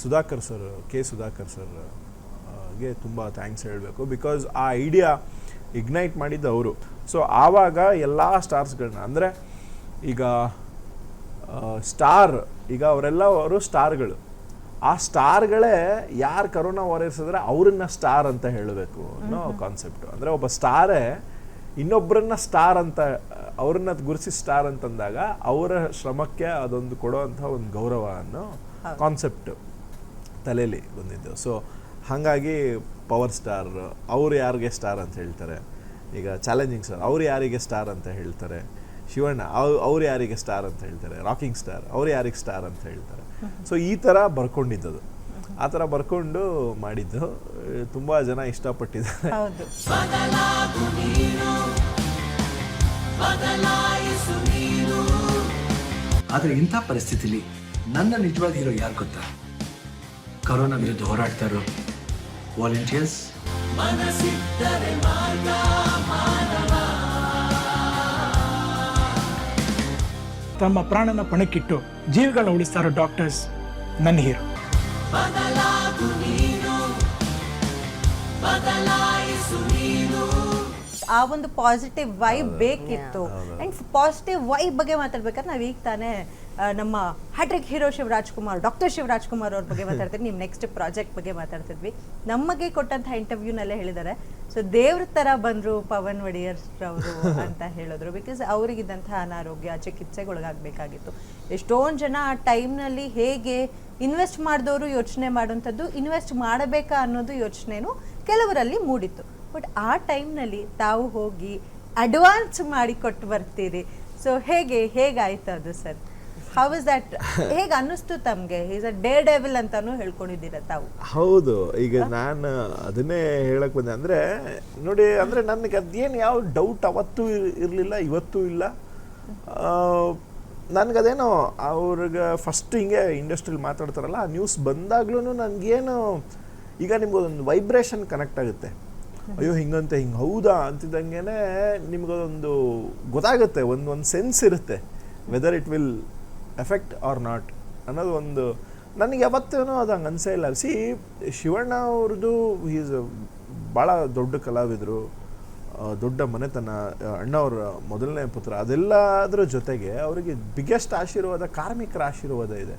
ಸುಧಾಕರ್ ಸರ್ ಕೆ ಸುಧಾಕರ್ ಸರ್ಗೆ ತುಂಬ ಥ್ಯಾಂಕ್ಸ್ ಹೇಳಬೇಕು. ಬಿಕಾಸ್ ಆ ಐಡಿಯಾ ಇಗ್ನೈಟ್ ಮಾಡಿದ್ದು ಅವರು. ಸೊ ಆವಾಗ ಎಲ್ಲ ಸ್ಟಾರ್ಸ್ಗಳನ್ನ ಅಂದರೆ ಈಗ ಸ್ಟಾರ್ ಈಗ ಅವರೆಲ್ಲ ಅವರು ಸ್ಟಾರ್ಗಳು ಆ ಸ್ಟಾರ್ಗಳೇ ಯಾರು ಕರೋನಾ ವಾರಿಯರ್ಸ್ ಇದ್ರೆ ಅವ್ರನ್ನ ಸ್ಟಾರ್ ಅಂತ ಹೇಳಬೇಕು ಅನ್ನೋ ಕಾನ್ಸೆಪ್ಟ್ ಅಂದ್ರೆ ಒಬ್ಬ ಸ್ಟಾರೇ ಇನ್ನೊಬ್ಬರನ್ನ ಸ್ಟಾರ್ ಅಂತ ಅವ್ರನ್ನ ಗುರುಸಿ ಸ್ಟಾರ್ ಅಂತಂದಾಗ ಅವರ ಶ್ರಮಕ್ಕೆ ಅದೊಂದು ಕೊಡುವಂಥ ಒಂದು ಗೌರವ ಅನ್ನೋ ಕಾನ್ಸೆಪ್ಟ್ ತಲೆಯಲ್ಲಿ ಬಂದಿದ್ದು. ಸೊ ಹಾಗಾಗಿ ಪವರ್ ಸ್ಟಾರ್ ಅವ್ರು ಯಾರಿಗೆ ಸ್ಟಾರ್ ಅಂತ ಹೇಳ್ತಾರೆ? ಈಗ ಚಾಲೆಂಜಿಂಗ್ ಸ್ಟಾರ್ ಅವ್ರು ಯಾರಿಗೆ ಸ್ಟಾರ್ ಅಂತ ಹೇಳ್ತಾರೆ? ಶಿವಣ್ಣ ಅವ್ ಅವ್ರು ಯಾರಿಗೆ ಸ್ಟಾರ್ ಅಂತ ಹೇಳ್ತಾರೆ? ರಾಕಿಂಗ್ ಸ್ಟಾರ್ ಅವ್ರು ಯಾರಿಗೆ ಸ್ಟಾರ್ ಅಂತ ಹೇಳ್ತಾರೆ? ಸೊ ಈ ಥರ ಬರ್ಕೊಂಡಿದ್ದದು ಆ ಥರ ಬರ್ಕೊಂಡು ಮಾಡಿದ್ದು ತುಂಬ ಜನ ಇಷ್ಟಪಟ್ಟಿದ್ದಾರೆ. ಹೌದು. ಬದಲಾಯಿಸು ನೀನು ಆದರೆ ಇಂಥ ಪರಿಸ್ಥಿತಿಲಿ ನನ್ನ ನಿಜವಾದ ಹೀರೋ ಯಾರು ಗೊತ್ತಾ? ಕರೋನಾ ವಿರುದ್ಧ ಹೋರಾಡ್ತಾ ಇರೋ ವಾಲಂಟಿಯರ್ಸ್ ತಮ್ಮ ಪ್ರಾಣನ ಪಣಕ್ಕಿಟ್ಟು ಜೀವಗಳನ್ನ ಉಳಿಸ್ತಾರೋ ಡಾಕ್ಟರ್ಸ್ ನನ್ನ ಹೀರೋ. ಆ ಒಂದು ಪಾಸಿಟಿವ್ ವೈಬ್ ಬೇಕಿತ್ತು. ಅಂಡ್ ಪಾಸಿಟಿವ್ ವೈಬ್ ಬಗ್ಗೆ ಮಾತಾಡ್ಬೇಕಾದ್ರೆ ನಾವು ಈಗ ತಾನೇ ನಮ್ಮ hat trick hero Shivaraj Kumar doctor Shivaraj Kumar ಅವ್ರ ಬಗ್ಗೆ ಮಾತಾಡ್ತೀವಿ ನಿಮ್ಮ ನೆಕ್ಸ್ಟ್ ಪ್ರಾಜೆಕ್ಟ್ ಬಗ್ಗೆ ಮಾತಾಡ್ತಿದ್ವಿ. ನಮಗೆ ಕೊಟ್ಟಂತಹ ಇಂಟರ್ವ್ಯೂನಲ್ಲೇ ಹೇಳಿದ್ದಾರೆ. ಸೊ ದೇವ್ರ ತರ ಬಂದ್ರು ಪವನ್ ಒಡೆಯರ್ ಅವರು ಅಂತ ಹೇಳಿದ್ರು. ಬಿಕಾಸ್ ಅವರಿಗಿದ್ದಂತಹ ಅನಾರೋಗ್ಯ ಚಿಕಿತ್ಸೆಗೊಳಗಾಗಬೇಕಾಗಿತ್ತು. ಎಷ್ಟೊಂದು ಜನ ಆ ಟೈಮ್ನಲ್ಲಿ ಹೇಗೆ ಇನ್ವೆಸ್ಟ್ ಮಾಡಿದವರು ಯೋಚನೆ ಮಾಡುವಂಥದ್ದು ಇನ್ವೆಸ್ಟ್ ಮಾಡಬೇಕಾ ಅನ್ನೋದು ಯೋಚನೆನೂ ಕೆಲವರಲ್ಲಿ ಮೂಡಿತ್ತು. ಬಟ್ ಆ ಟೈಮ್ನಲ್ಲಿ ತಾವು ಹೋಗಿ ಅಡ್ವಾನ್ಸ್ ಮಾಡಿ ಕೊಟ್ಟು ಬರ್ತೀರಿ. ಸೊ ಹೇಗೆ ಹೇಗಾಯ್ತು ಅದು ಸರ್ ಹೌ ಇಸ್ ದಟ್ ಹೇಗೆ ಅನ್ನಿಸ್ತು ತಮಗೆ? ಈಸ್ ಅ ಡೇ ಡೆವಿಲ್ ಅಂತಾನು ಹೇಳ್ಕೊಂಡಿದ್ದೀರ ತಾವು. ಹೌದು. ಈಗ ನಾನು ಅದನ್ನೇ ಹೇಳಕ್ ಬಂದೆ. ಅಂದರೆ ನೋಡಿ ಅಂದರೆ ನನಗೆ ಅದೇನು ಯಾವ ಡೌಟ್ ಅವತ್ತೂ ಇರಲಿಲ್ಲ ಇವತ್ತೂ ಇಲ್ಲ. ನನಗದೇನೋ ಅವ್ರಿಗೆ ಫಸ್ಟ್ ಹಿಂಗೆ ಇಂಡಸ್ಟ್ರಿಲಿ ಮಾತಾಡ್ತಾರಲ್ಲ ಆ ನ್ಯೂಸ್ ಬಂದಾಗ್ಲೂ ನನಗೇನು ಈಗ ನಿಮ್ಗೊಂದು ವೈಬ್ರೇಷನ್ ಕನೆಕ್ಟ್ ಆಗುತ್ತೆ. ಅಯ್ಯೋ ಹಿಂಗಂತೆ ಹಿಂಗೆ ಹೌದಾ ಅಂತಿದ್ದಂಗೆನೆ ನಿಮಗೊಂದು ಗೊತ್ತಾಗುತ್ತೆ ಒಂದು ಒಂದು ಸೆನ್ಸ್ ಇರುತ್ತೆ whether it will effect or not ಅನ್ನೋದು ಒಂದು ನನಗೆ ಯಾವತ್ತೇನೋ ಅದು ಹಂಗೆ ಅನಿಸೇ ಇಲ್ಲ. ಸಿ ಶಿವಣ್ಣ ಅವ್ರದ್ದು ಈಸ್ ಭಾಳ ದೊಡ್ಡ ಕಲಾವಿದರು ದೊಡ್ಡ ಮನೆತನ ಅಣ್ಣವ್ರ ಮೊದಲನೇ ಪುತ್ರ ಅದೆಲ್ಲದರ ಜೊತೆಗೆ ಅವರಿಗೆ ಬಿಗ್ಗೆಸ್ಟ್ ಆಶೀರ್ವಾದ ಕಾರ್ಮಿಕರ ಆಶೀರ್ವಾದ ಇದೆ.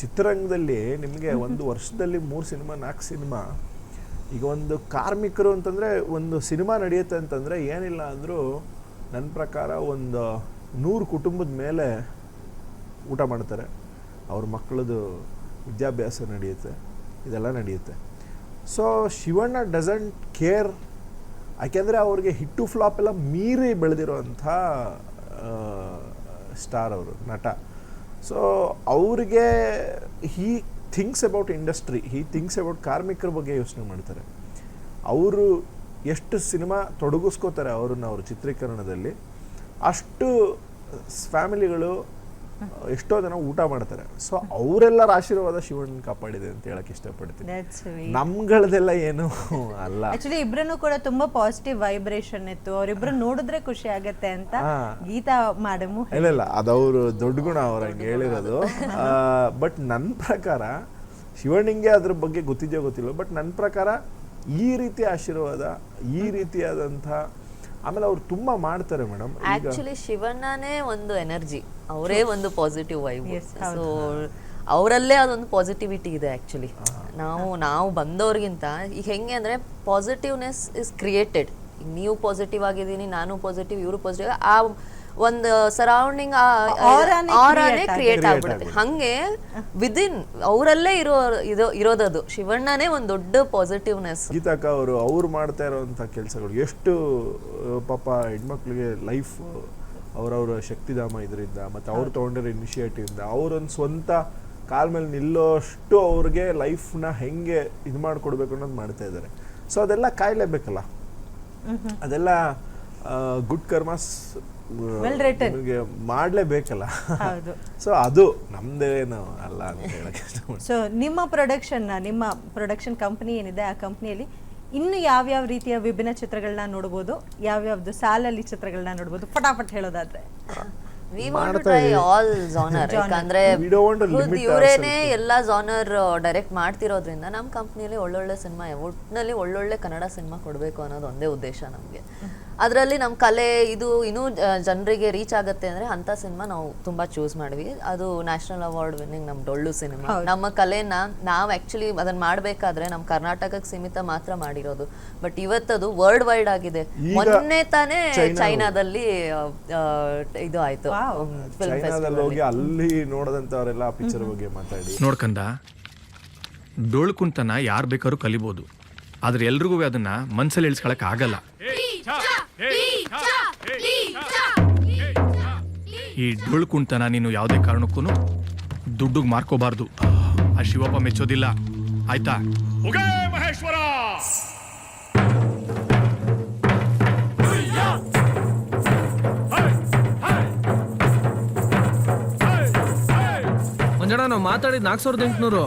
ಚಿತ್ರರಂಗದಲ್ಲಿ ನಿಮಗೆ ಒಂದು ವರ್ಷದಲ್ಲಿ ಮೂರು ಸಿನಿಮಾ ನಾಲ್ಕು ಸಿನಿಮಾ ಈಗ ಒಂದು ಕಾರ್ಮಿಕರು ಅಂತಂದರೆ ಒಂದು ಸಿನಿಮಾ ನಡೆಯುತ್ತೆ ಅಂತಂದರೆ ಏನಿಲ್ಲ ಅಂದರೂ ನನ್ನ ಪ್ರಕಾರ ಒಂದು ನೂರು ಕುಟುಂಬದ ಮೇಲೆ ಊಟ ಮಾಡ್ತಾರೆ. ಅವ್ರ ಮಕ್ಕಳದು ವಿದ್ಯಾಭ್ಯಾಸ ನಡೆಯುತ್ತೆ. ಇದೆಲ್ಲ ನಡೆಯುತ್ತೆ. ಸೊ ಶಿವಣ್ಣ ಡಸಂಟ್ ಕೇರ್ ಯಾಕೆಂದರೆ ಅವ್ರಿಗೆ ಹಿಟ್ಟು ಫ್ಲಾಪ್ ಎಲ್ಲ ಮೀರಿ ಬೆಳೆದಿರೋಂಥ ಸ್ಟಾರ್ ಅವರು, ನಟ. ಸೊ ಅವ್ರಿಗೆ he thinks about industry he thinks about ಕಾರ್ಮಿಕರ ಬಗ್ಗೆ ಯೋಚನೆ ಮಾಡ್ತಾರೆ. ಅವರು ಎಷ್ಟು ಸಿನಿಮಾ ತೊಡಗಿಸ್ಕೋತಾರೆ ಅವ್ರನ್ನ ಅವ್ರ ಚಿತ್ರೀಕರಣದಲ್ಲಿ, ಅಷ್ಟು ಫ್ಯಾಮಿಲಿಗಳು ಎಷ್ಟೋ ಜನ ಊಟ ಮಾಡ್ತಾರೆ. ಸೊ ಅವರೆಲ್ಲರ ಆಶೀರ್ವಾದ ಶಿವಣ್ಣ ಕಾಪಾಡಿದೆ ಅಂತ ಹೇಳಕ್ ಇಷ್ಟಪಡ್ತೀನಿ. ನಮ್ಗಳದೆಲ್ಲ ಏನು ಅಲ್ಲ. ಆಕ್ಚುಲಿ ಇಬ್ರು ಕೂಡ ತುಂಬಾ ಪಾಸಿಟಿವ್ ವೈಬ್ರೇಷನ್ ಇತ್ತು. ಅವರಿಬ್ರು ನೋಡಿದ್ರೆ ಖುಷಿ ಆಗತ್ತೆ ಅಂತ. ಗೀತಾ ಮಾಡಮು ಇಲ್ಲ ಇಲ್ಲ ಅದವ್ರು ದೊಡ್ಡ ಗುಣ ಅವ್ರ ಹೇಳಿರೋದು. ಬಟ್ ನನ್ನ ಪ್ರಕಾರ ಶಿವಣ್ಣಿಗೆ ಅದ್ರ ಬಗ್ಗೆ ಗೊತ್ತಿದೆಯೋ ಗೊತ್ತಿಲ್ಲ ಬಟ್ ನನ್ನ ಪ್ರಕಾರ ಈ ರೀತಿ ಆಶೀರ್ವಾದ ಈ ರೀತಿಯಾದಂಥ ಆಮೇಲೆ ಅವ್ರು ತುಂಬಾ ಮಾಡ್ತಾರೆ ಮೇಡಮ್. ಆಕ್ಚುಲಿ ಶಿವಣ್ಣನೇ ಒಂದು ಎನರ್ಜಿ ಅವರೇ ಒಂದು ಪಾಸಿಟಿವ್ ವೈಬ್ Yes, ಸೊ ಅವರಲ್ಲೇ ಅದೊಂದು ಪಾಸಿಟಿವಿಟಿ ಇದೆ ಆಕ್ಚುಲಿ ನಾವು ನಾವು ಬಂದವ್ರಿಗಿಂತ ಈಗ ಹೆಂಗೆ ಅಂದ್ರೆ ಪಾಸಿಟಿವ್ನೆಸ್ ಇಸ್ ಕ್ರಿಯೇಟೆಡ್ ನೀವು ಪಾಸಿಟಿವ್ ಆಗಿದ್ದೀನಿ ನಾನು ಪಾಸಿಟಿವ್ ಇವರು ಪಾಸಿಟಿವ್ ಆ ಒಂದು ಸರೌಂಡಿಂಗ್ ಆರಾನೆ ಕ್ರಿಯೇಟ್ ಆಗ್ಬಿಡುತ್ತೆ. ಹಂಗೆ ವಿದಿನ್ ಅವರಲ್ಲೇ ಇರೋ ಇದು ಇರೋದದು. ಶಿವಣ್ಣನೇ ಒಂದು ದೊಡ್ಡ ಪಾಸಿಟಿವ್ನೆಸ್ ಗೀತಾಕ ಅವರು ಅವ್ರು ಮಾಡ್ತಾ ಇರೋವಂಥ ಕೆಲಸಗಳು. ಎಷ್ಟು ಪಾಪ ಹೆಣ್ಮಕ್ಳಿಗೆ ಲೈಫ್ ಅವರವರ ಶಕ್ತಿಧಾಮ ಇದರಿಂದ ಮತ್ತು ಅವ್ರು ತೊಗೊಂಡಿರೋ ಇನಿಷಿಯೇಟಿವಿಂದ ಅವರೊಂದು ಸ್ವಂತ ಕಾಲ ಮೇಲೆ ನಿಲ್ಲೋಷ್ಟು ಅವ್ರಿಗೆ ಲೈಫ್ನ ಹೆಂಗೆ ಇದು ಮಾಡಿಕೊಡ್ಬೇಕು ಅನ್ನೋದು ಮಾಡ್ತಾ ಇದ್ದಾರೆ. ಸೊ ಅದೆಲ್ಲ ಕಾಯಲೇಬೇಕಲ್ಲ. ಅದೆಲ್ಲ ಗುಡ್ ಕರ್ಮಸ್. ನಿಮಗೆ ಮಾಡಲೇಬೇಕಲ್ಲ. ಹೌದು. [laughs] ಸೊ ಅದು ನಮ್ದೇನು ಅಲ್ಲ ಅಂತ ಹೇಳಕ್ಕೆ ಸೊ ನಿಮ್ಮ ಪ್ರೊಡಕ್ಷನ್ ನಿಮ್ಮ ಪ್ರೊಡಕ್ಷನ್ ಕಂಪನಿ ಏನಿದೆ ಆ ಕಂಪನಿಯಲ್ಲಿ ಇನ್ನು ಯಾವ್ಯಾವ ರೀತಿಯ ವಿಭಿನ್ನ ಚಿತ್ರಗಳನ್ನ ನೋಡ್ಬೋದು ಯಾವ್ಯಾವ್ದು ಸಾಲಲ್ಲಿ ಚಿತ್ರಗಳನ್ನ ನೋಡ್ಬೋದು ಫಟಾಫಟ್ ಹೇಳೋದಾದ್ರೆ. We want to try all genre ಯಾಕಂದ್ರೆ ಇವರೇನೆ. ಎಲ್ಲಾ ಜಾನರ್ ಡೈರೆಕ್ಟ್ ಮಾಡ್ತಿರೋದ್ರಿಂದ ನಮ್ಮ ಕಂಪ್ನಿಯಲ್ಲಿ ಒಳ್ಳೊಳ್ಳೆ ಸಿನಿಮಾ ಒಟ್ಟಿನಲ್ಲಿ ಒಳ್ಳೊಳ್ಳೆ ಕನ್ನಡ ಸಿನಿಮಾ ಕೊಡಬೇಕು ಅನ್ನೋದು ಒಂದೇ ಉದ್ದೇಶ ನಮಗೆ. ಅದರಲ್ಲಿ ನಮ್ಮ ಕಲೆ ಇದು ಇನ್ನೂ ಜನರಿಗೆ ರೀಚ್ ಆಗುತ್ತೆ ಅಂದ್ರೆ ಅಂತ ಸಿನಿಮಾ ನಾವು ತುಂಬಾ ಚೂಸ್ ಮಾಡಿವಿ ಅದು ನ್ಯಾಷನಲ್ ಅವಾರ್ಡ್ ವಿನ್ನಿಂಗ್ ನಮ್ಮ ಡೊಳ್ಳು ಸಿನಿಮಾ. ನಮ್ಮ ಕಲೆನ ನಾವು ಆಕ್ಚುಲಿ ಅದನ್ನ ಮಾಡಬೇಕಾದ್ರೆ ನಮ್ಮ ಕರ್ನಾಟಕಕ್ಕೆ ಸೀಮಿತ ಮಾತ್ರ ಮಾಡಿರೋದು. ಬಟ್ ಇವತ್ತದು ವರ್ಲ್ಡ್ ವೈಡ್ ಆಗಿದೆ ಮೊನ್ನೆ ತಾನೇ ಚೈನಾದಲ್ಲಿ. ಇದು ಆಯ್ತು. ಹೋಗಿ ಅಲ್ಲಿ. ನೋಡದಂತವರೆಲ್ಲ ಆ ಪಿಕ್ಚರ್ ಬಗ್ಗೆ ಮಾತಾಡಿ. ನೋಡ್ಕಂದ ಡೊಳ್ಳು ಕುಂತನ ಯಾರು ಬೇಕಾದ್ರೂ ಕಲಿಬೋದು. ಆದ್ರೆ ಎಲ್ರಿಗೂ ಅದನ್ನ ಮನಸ್ಸಲ್ಲಿ ಇಳಿಸ್ಕೊಳಕ್ ಆಗಲ್ಲ. ಈ ಡೊಳ್ಳು ಕುಂಟನ ನೀನು ಯಾವುದೇ ಕಾರಣಕ್ಕೂ ದುಡ್ಡುಗ್ ಮಾರ್ಕೋಬಾರ್ದು. ಆ ಶಿವಪ್ಪ ಮೆಚ್ಚೋದಿಲ್ಲ. ಆಯ್ತಾ? ಮಹೇಶ್ವರ! ಮಹೇಶ್ವರ ನಾವು ಮಾತಾಡಿದ ನಾಲ್ಕು ಸಾವಿರದ ಎಂಟುನೂರು.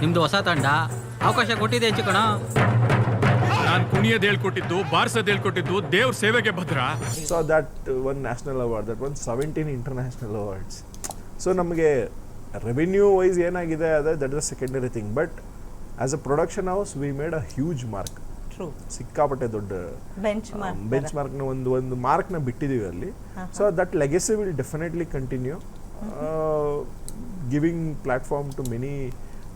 ನಿಮ್ದು ಹೊಸ ತಂಡ. ಅವಕಾಶ ಕೊಟ್ಟಿದೆ ಹೆಚ್ಚು ಕಣ. ನಾನು ಕುಣಿಯೋದು ಹೇಳ್ಕೊಟ್ಟಿದ್ದು ಬಾರ್ಸದ್ ಹೇಳ್ಕೊಟ್ಟಿದ್ದು ದೇವ್ರ ಸೇವೆಗೆ ಭದ್ರ. So that one national award that one seventeen international awards so ನಮಗೆ ರೆವಿನ್ಯೂ ವೈಸ್ ಏನಾಗಿದೆ ಅದೇ that is secondary thing but as a production house we made a huge mark ಸಿಕ್ಕಾಪಟ್ಟೆ ದೊಡ್ಡ ಬೆಂಚ್ ಮಾರ್ಕ್ನ ಒಂದು ಒಂದು ಮಾರ್ಕ್ನ ಬಿಟ್ಟಿದೀವಿ ಅಲ್ಲಿ. So that legacy will definitely continue giving platform to many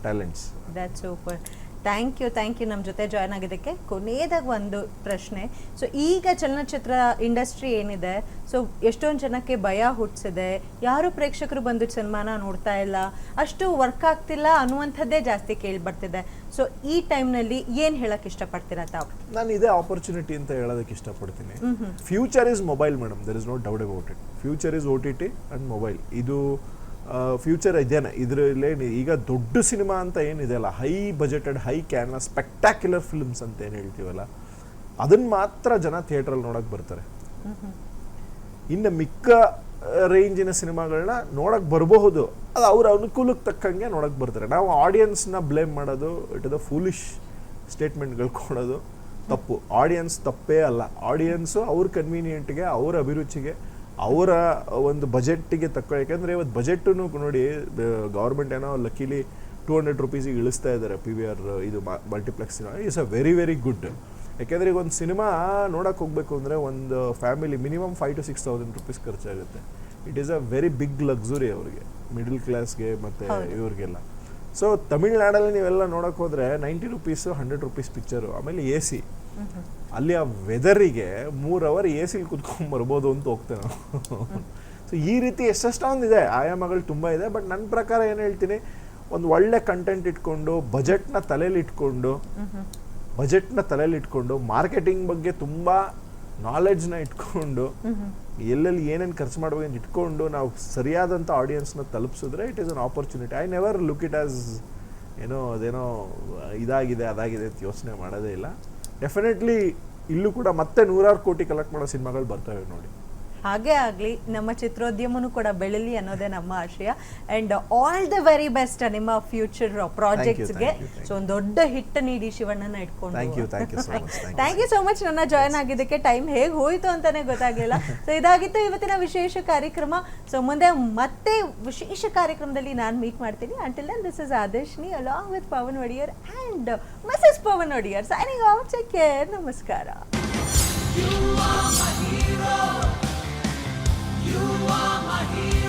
talents that super thank you thank you ನಮ್ಮ ಜೊತೆ ಜಾಯ್ನ್ ಆಗಿದ್ದಕ್ಕೆ ಕೊನೆಯದಾಗ ಒಂದು ಪ್ರಶ್ನೆ. ಸೊ ಈಗ ಚಲನಚಿತ್ರ ಇಂಡಸ್ಟ್ರಿ ಏನಿದೆ ಸೊ ಎಷ್ಟೊಂದು ಜನಕ್ಕೆ ಭಯ ಹುಟ್ಟಿಸಿದೆ ಯಾರು ಪ್ರೇಕ್ಷಕರು ಬಂದು ಸನ್ಮಾನ ನೋಡ್ತಾ ಇಲ್ಲ ಅಷ್ಟು ವರ್ಕ್ ಆಗ್ತಿಲ್ಲ ಅನ್ನುವಂಥದ್ದೇ ಜಾಸ್ತಿ ಕೇಳಿ ಬರ್ತಿದೆ ಸೊ ಈ ಟೈಮ್ನಲ್ಲಿ ಏನು ಹೇಳಕ್ಕೆ ಇಷ್ಟಪಡ್ತೀರಾ ತಾವು? ನಾನು ಇದೇ ಆಪರ್ಚುನಿಟಿ ಅಂತ ಹೇಳೋದಕ್ಕೆ ಇಷ್ಟಪಡ್ತೀನಿ. Future is mobile madam there is no doubt about it future is O T T and mobile ಇದು ಫ್ಯೂಚರ್ ಇದೇನೆ. ಇದರಲ್ಲೇ ಈಗ ದೊಡ್ಡ ಸಿನಿಮಾ ಅಂತ ಏನಿದೆ ಅಲ್ಲ ಹೈ ಬಜೆಟೆಡ್ ಹೈ ಕ್ಯಾನ ಸ್ಪೆಕ್ಟ್ಯಾಕ್ಯುಲರ್ ಫಿಲ್ಮ್ಸ್ ಅಂತ ಏನು ಹೇಳ್ತೀವಲ್ಲ ಅದನ್ನು ಮಾತ್ರ ಜನ ಥಿಯೇಟ್ರಲ್ಲಿ ನೋಡೋಕೆ ಬರ್ತಾರೆ. ಇನ್ನು ಮಿಕ್ಕ ರೇಂಜಿನ ಸಿನಿಮಾಗಳನ್ನ ನೋಡೋಕೆ ಬರಬಹುದು. ಅದು ಅವ್ರ ಅನುಕೂಲಕ್ಕೆ ತಕ್ಕಂಗೆ ನೋಡಕ್ಕೆ ಬರ್ತಾರೆ. ನಾವು ಆಡಿಯನ್ಸ್ನ ಬ್ಲೇಮ್ ಮಾಡೋದು ಇಟ್ ಅ ಫೂಲಿಶ್ ಸ್ಟೇಟ್ಮೆಂಟ್ಗಳು ಕೊಡೋದು. ತಪ್ಪು. ಆಡಿಯನ್ಸ್ ತಪ್ಪೇ ಅಲ್ಲ. ಆಡಿಯನ್ಸು ಅವ್ರ ಕನ್ವೀನಿಯೆಂಟ್ಗೆ ಅವ್ರ ಅಭಿರುಚಿಗೆ ಅವರ ಒಂದು ಬಜೆಟ್ಟಿಗೆ ತಕ್ಕ ಯಾಕೆಂದರೆ ಇವತ್ತು ಬಜೆಟ್ನು ನೋಡಿ ಗೌರ್ಮೆಂಟ್ ಏನೋ ಲಕ್ಕಿಲಿ ಟೂ ಹಂಡ್ರೆಡ್ ರುಪೀಸಿಗೆ ಇಳಿಸ್ತಾ ಇದ್ದಾರೆ ಪಿ ವಿ ಆರ್ ಇದು multiplex is a very very good ಯಾಕೆಂದರೆ ಈಗ ಒಂದು ಸಿನಿಮಾ ನೋಡೋಕೆ ಹೋಗಬೇಕು ಅಂದರೆ ಒಂದು family minimum five to six thousand rupees ಖರ್ಚಾಗುತ್ತೆ. It is a very big luxury ಅವರಿಗೆ ಮಿಡಲ್ ಕ್ಲಾಸ್ಗೆ ಮತ್ತು ಇವ್ರಿಗೆಲ್ಲ. ಸೊ ತಮಿಳ್ನಾಡಲ್ಲಿ ನೀವೆಲ್ಲ ನೋಡೋಕೆ ಹೋದರೆ ninety rupees hundred rupees picture ಆಮೇಲೆ ಎ ಸಿ ಅಲ್ಲಿ ಆ ವೆದರಿಗೆ ಮೂರು ಅವರ್ ಎ ಸಿಲಿ ಕುತ್ಕೊಂಡ್ ಬರ್ಬೋದು ಅಂತ ಹೋಗ್ತೇವೆ ನಾವು ಸೊ ಈ ರೀತಿ ಎಷ್ಟೆಷ್ಟೊಂದಿದೆ ಆಯಾಮಗಳು ತುಂಬ ಇದೆ ಬಟ್ ನನ್ನ ಪ್ರಕಾರ ಏನು ಹೇಳ್ತೀನಿ, ಒಂದು ಒಳ್ಳೆ ಕಂಟೆಂಟ್ ಇಟ್ಕೊಂಡು ಬಜೆಟ್ನ ತಲೆಯಲ್ಲಿ ಇಟ್ಕೊಂಡು ಬಜೆಟ್ನ ತಲೆಯಲ್ಲಿ ಇಟ್ಕೊಂಡು ಮಾರ್ಕೆಟಿಂಗ್ ಬಗ್ಗೆ ತುಂಬ ನಾಲೆಡ್ಜ್ನ ಇಟ್ಕೊಂಡು, ಎಲ್ಲೆಲ್ಲಿ ಏನೇನು ಖರ್ಚು ಮಾಡ್ಬೇಕು ಅಂತ ಇಟ್ಕೊಂಡು ನಾವು ಸರಿಯಾದಂಥ ಆಡಿಯನ್ಸ್ನ ತಲುಪಿಸಿದ್ರೆ it is an opportunity I never look it as ಏನೋ, ಅದೇನೋ, ಇದಾಗಿದೆ, ಅದಾಗಿದೆ ಅಂತ ಯೋಚನೆ ಮಾಡೋದೇ ಇಲ್ಲ. ಡೆಫಿನೆಟ್ಲಿ ಇಲ್ಲೂ ಕೂಡ ಮತ್ತೆ ನೂರಾರು ಕೋಟಿ ಕಲೆಕ್ಟ್ ಮಾಡೋ ಸಿನಿಮಾಗಳು ಬರ್ತವೆ ನೋಡಿ. ಹಾಗೆ ಆಗಲಿ ನಮ್ಮ ಚಿತ್ರೋದ್ಯಮನೂ ಕೂಡ ಬೆಳಲಿ ಅನ್ನೋದೇ ನಮ್ಮ ಆಶಯ. And all the very best ನಿಮ್ಮ ಫ್ಯೂಚರ್ ಪ್ರಾಜೆಕ್ಟ್ಸ್ಗೆ ಸೊ ಒಂದು ದೊಡ್ಡ ಹಿಟ್ ನೀಡಿ ಶಿವಣ್ಣನ ಇಟ್ಕೊಂಡು. ಥ್ಯಾಂಕ್ ಯು ಸೋ ಮಚ್ ನನ್ನ ಜಾಯ್ನ್ ಆಗಿದ್ದಕ್ಕೆ. ಟೈಮ್ ಹೇಗೆ ಹೋಯಿತು ಅಂತಾನೆ ಗೊತ್ತಾಗಲಿಲ್ಲ. ಸೊ ಇದಾಗಿತ್ತು ಇವತ್ತಿನ ವಿಶೇಷ ಕಾರ್ಯಕ್ರಮ. ಸೊ ಮುಂದೆ ಮತ್ತೆ ವಿಶೇಷ ಕಾರ್ಯಕ್ರಮದಲ್ಲಿ ನಾನು ಮೀಟ್ ಮಾಡ್ತೀನಿ. Until then this is Adarshini along with Pavan Wadeyar and Mrs Pavan Wadeyar signing out take care ನಮಸ್ಕಾರ Yeah.